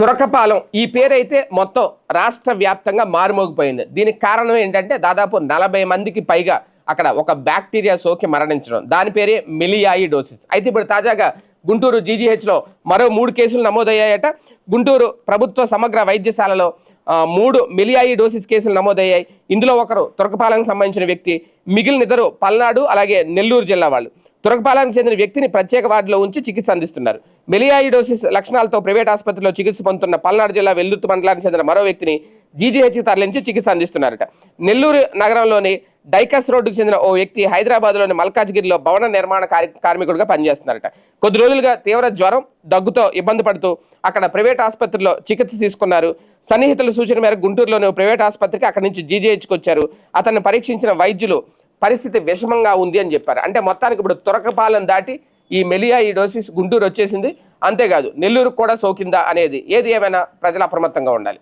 తురకపాలెం. ఈ పేరైతే మొత్తం రాష్ట్ర వ్యాప్తంగా మారుమోగిపోయింది. దీనికి కారణం ఏంటంటే దాదాపు నలభై మందికి పైగా అక్కడ ఒక బ్యాక్టీరియా సోకి మరణించడం. దాని పేరే మిలియాయిడోసిస్. అయితే ఇప్పుడు తాజాగా గుంటూరు జీజీహెచ్లో మరో మూడు కేసులు నమోదయ్యాయట. గుంటూరు ప్రభుత్వ సమగ్ర వైద్యశాలలో మూడు మూడు మిలియాయిడోసిస్ కేసులు నమోదయ్యాయి. ఇందులో ఒకరు తురకపాలెంకు సంబంధించిన వ్యక్తి మిగిలిన ఇద్దరు పల్నాడు అలాగే నెల్లూరు జిల్లా వాళ్ళు. తురకపాలెంకి చెందిన వ్యక్తిని ప్రత్యేక వార్డులో ఉంచి చికిత్స అందిస్తున్నారు. మెలియాయిడోసిస్ లక్షణాలతో ప్రైవేట్ ఆసుపత్రిలో చికిత్స పొందుతున్న పల్నాడు జిల్లా వెల్లుర్తి మండలానికి చెందిన మరో వ్యక్తిని జీజీహెచ్కి తరలించి చికిత్స అందిస్తున్నారట. నెల్లూరు నగరంలోని డైకస్ రోడ్డుకు చెందిన ఓ వ్యక్తి హైదరాబాద్లోని మల్కాజ్గిరిలో భవన నిర్మాణ కార్య కార్మికుడిగా పనిచేస్తున్నారట. కొద్ది రోజులుగా తీవ్ర జ్వరం దగ్గుతో ఇబ్బంది పడుతూ అక్కడ ప్రైవేట్ ఆసుపత్రిలో చికిత్స తీసుకున్నారు. సన్నిహితుల సూచన మేరకు గుంటూరులోని ప్రైవేట్ ఆసుపత్రికి అక్కడి నుంచి జీజీహెచ్కి వచ్చారు. అతన్ని పరీక్షించిన వైద్యులు పరిస్థితి విషమంగా ఉంది అని చెప్పారు. అంటే మొత్తానికి ఇప్పుడు తురకపాలెం దాటి ఈ మెలియా ఈ డోసిస్ గుంటూరు వచ్చేసింది. అంతేకాదు నెల్లూరు కూడా సోకిందా అనేది ఏది ఏమైనా ప్రజలు అప్రమత్తంగా ఉండాలి.